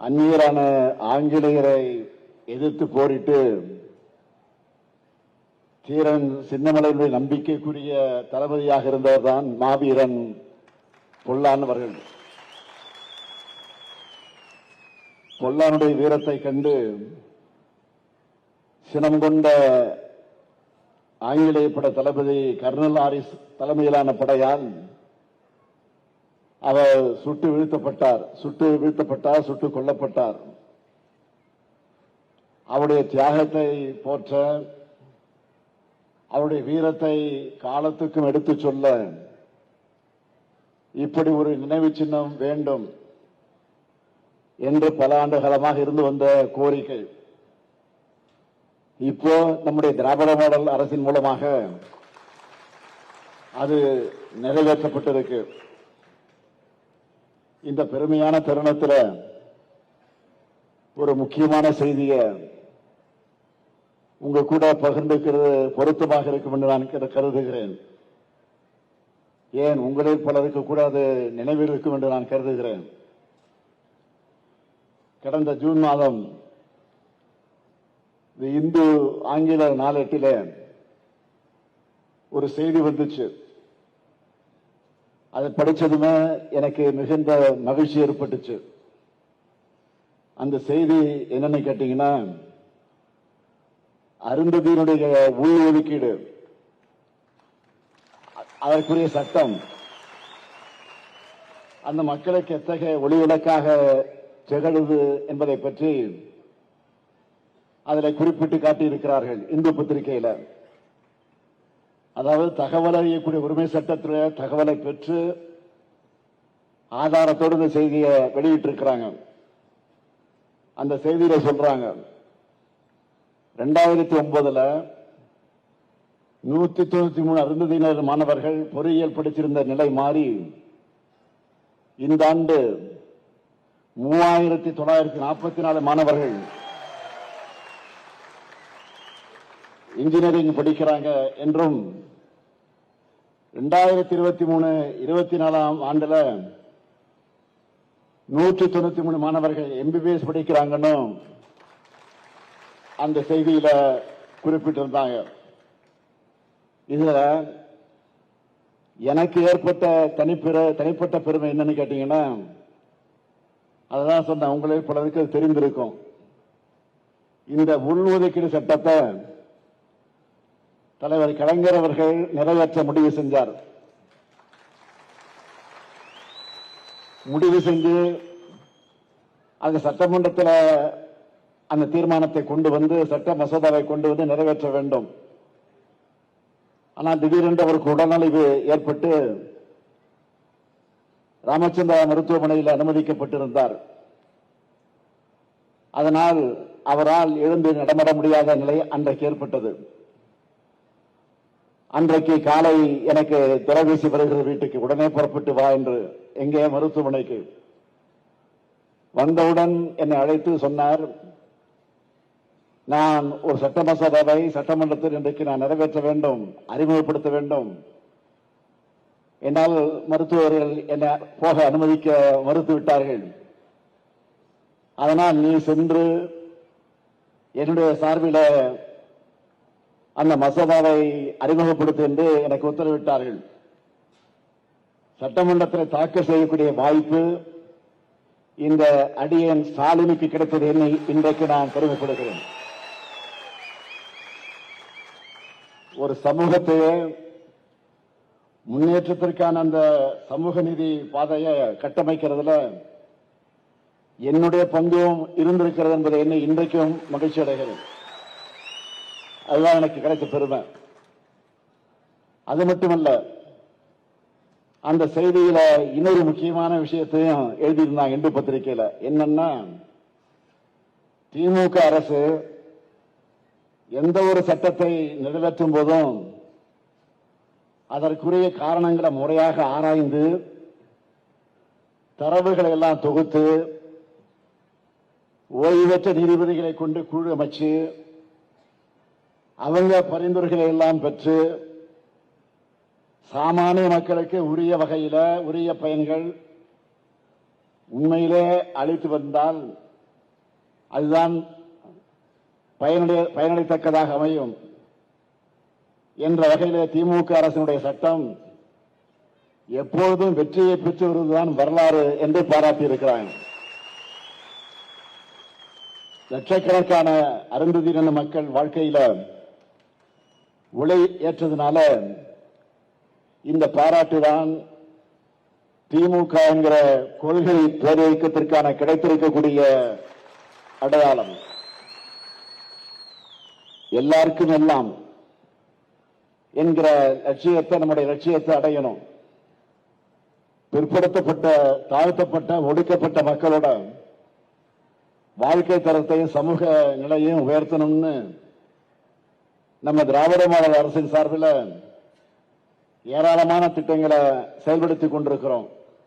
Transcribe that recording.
அந்நியரான ஆங்கிலேயரை எதிர்த்து போரிட்டு தீரன் சின்னமலையினுடைய நம்பிக்கைக்குரிய தளபதியாக இருந்தவர்தான் மாவீரன் பொல்லான் அவர்கள். பொல்லானுடைய வீரத்தை கண்டு சினம் கொண்ட ஆங்கிலேய பட தளபதி கர்னல் ஆரிஸ் தலைமையிலான படையால் அவர் சுட்டு வீழ்த்தப்பட்டார். சுட்டு வீழ்த்தப்பட்டார் சுட்டுக் கொல்லப்பட்டார். அவருடைய தியாகத்தை போற்ற அவருடைய வீரத்தை காலத்துக்கும் எடுத்துச் சொல்ல இப்படி ஒரு நினைவு சின்னம் வேண்டும் என்று பல ஆண்டு காலமாக இருந்து வந்த கோரிக்கை. இப்போ நம்முடைய திராவிட மாடல் அரசின் மூலமாக அது நிறைவேற்றப்பட்டிருக்கு. இந்த பெருமையான தருணத்தில் ஒரு முக்கியமான செய்தியை உங்க கூட பகிர்ந்துக்கிறது பொருத்தமாக இருக்கும் என்று நான் கருதுகிறேன். ஏன் உங்களில் பலருக்கு கூட அது நினைவில் இருக்கும் என்று நான் கருதுகிறேன். கடந்த ஜூன் மாதம் இந்து ஆங்கில நாளேட்டிலே ஒரு செய்தி வந்துச்சு. அதை படிச்சதுமே எனக்கு மிகுந்த மகிழ்ச்சி ஏற்பட்டுச்சு. அந்த செய்தி என்னன்னு கேட்டீங்கன்னா அருந்ததியினுடைய உள் ஒதுக்கீடு அதற்குரிய சட்டம். அந்த மக்களுக்கு எத்தகைய ஒளிவிளக்காக திகழுது என்பதை பற்றி அதில் குறிப்பிட்டு காட்டியிருக்கிறார்கள் இந்து பத்திரிகையில. அதாவது தகவல் அறியக்கூடிய உரிமை சட்டத்தில் தகவலை பெற்று ஆதாரத்தோடு இந்த செய்தியை வெளியிட்டிருக்கிறாங்க. அந்த செய்தியில சொல்றாங்க ரெண்டாயிரத்தி ஒன்பதுல நூத்தி தொண்ணூத்தி மூணு அருந்ததியினர் மாணவர்கள் பொறியியல் படிச்சிருந்த நிலை மாறி இந்த ஆண்டு மூவாயிரத்தி தொள்ளாயிரத்தி நாற்பத்தி நாலு மாணவர்கள் இன்ஜினியரிங் படிக்கிறாங்க என்றும் ரெண்டாயிரத்தி இருபத்தி மூணு இருபத்தி நாலாம் ஆண்டுல நூற்றி தொண்ணூத்தி மூணு மாணவர்கள் எம்பிபிஎஸ் படிக்கிறாங்கன்னு அந்த செய்தியில குறிப்பிட்டிருந்தாங்க. இதுல எனக்கு ஏற்பட்ட தனிப்பெற தனிப்பட்ட பெருமை என்னன்னு கேட்டீங்கன்னா அதுதான் சொன்னேன் உங்களே பலருக்கு தெரிந்திருக்கும். இந்த உள்ஒதுக்கீடு சட்டத்தை தலைவர் கலைஞர் அவர்கள் நிறைவேற்ற முடிவு செஞ்சார். முடிவு செஞ்சு அந்த சட்டமன்றத்தில் அந்த தீர்மானத்தை கொண்டு வந்து சட்ட மசோதாவை கொண்டு வந்து நிறைவேற்ற வேண்டும். ஆனால் திடீரென்று அவருக்கு உடல்நலிவு ஏற்பட்டு ராமச்சந்திரா மருத்துவமனையில் அனுமதிக்கப்பட்டிருந்தார். அதனால் அவரால் எழுந்து நடமாட முடியாத நிலை அன்றைக்கு ஏற்பட்டது. அன்றைக்கு காலை எனக்கு தொலைபேசி வருகிற வீட்டுக்கு உடனே புறப்பட்டு வா என்று எங்கே மருத்துவமனைக்கு வந்தவுடன் என்னை அழைத்து சொன்னார். நான் ஒரு சட்ட மசோதாவை சட்டமன்றத்தில் இன்றைக்கு நான் நிறைவேற்ற வேண்டும் அறிமுகப்படுத்த வேண்டும். என்னால் மருத்துவர்கள் என்னை போக அனுமதிக்க மறுத்து விட்டார்கள். அதனால் நீ சென்று என்னுடைய சார்பில் அந்த மசோதாவை அறிமுகப்படுத்து என்று எனக்கு உத்தரவிட்டார்கள். சட்டமன்றத்தில் தாக்கல் செய்யக்கூடிய வாய்ப்பு இந்த அடியன் ஸ்டாலினுக்கு கிடைத்தது என்னை இன்றைக்கு நான் பெருமைப்படுகிறேன். ஒரு சமூகத்தையே முன்னேற்றத்திற்கான அந்த சமூக நீதி பாதையை கட்டமைக்கிறதுல என்னுடைய பங்கும் இருந்திருக்கிறது என்பதை என்னை இன்றைக்கும் மகிழ்ச்சி அடைகிறேன் அதுதான் எனக்கு கிடைச்ச பெருமை. அது மட்டுமல்ல அந்த செய்தியில இன்னொரு முக்கியமான விஷயத்தையும் எழுதியிருந்தாங்க இந்து பத்திரிகையில. என்னன்னா திமுக அரசு எந்த ஒரு சட்டத்தை நிறைவேற்றும் போதும் அதற்குரிய காரணங்களை முறையாக ஆராய்ந்து தரவுகளை எல்லாம் தொகுத்து ஓய்வற்ற நீதிபதிகளை கொண்டு குழு அமைச்சு அவங்க பரிந்துரைகளை எல்லாம் பெற்று சாமானிய மக்களுக்கு உரிய வகையில உரிய பயன்கள் உண்மையிலே அளித்து வந்தால் அதுதான் பயனுடைய பயனளித்தக்கதாக அமையும் என்ற வகையிலே திமுக அரசினுடைய சட்டம் எப்பொழுதும் வெற்றியை பெற்று வருவதுதான் வரலாறு என்று பாராட்டியிருக்கிறாங்க லட்சக்கணக்கான அருந்ததியின மக்கள் வாழ்க்கையில உலை ஏற்றதுனால இந்த பாராட்டு தான் திமுக என்கிற கொள்கை பேரியக்கத்திற்கான கிடைத்திருக்கக்கூடிய அடையாளம். எல்லாருக்கும் எல்லாம் என்கிற லட்சியத்தை நம்முடைய லட்சியத்தை அடையணும். பிற்படுத்தப்பட்ட தாழ்த்தப்பட்ட ஒடுக்கப்பட்ட மக்களோட வாழ்க்கை தரத்தையும் சமூக நிலையையும் உயர்த்தணும்னு நம்ம திராவிட மாடல் அரசின் சார்பில் ஏராளமான திட்டங்களை செயல்படுத்திக் கொண்டிருக்கிறோம்.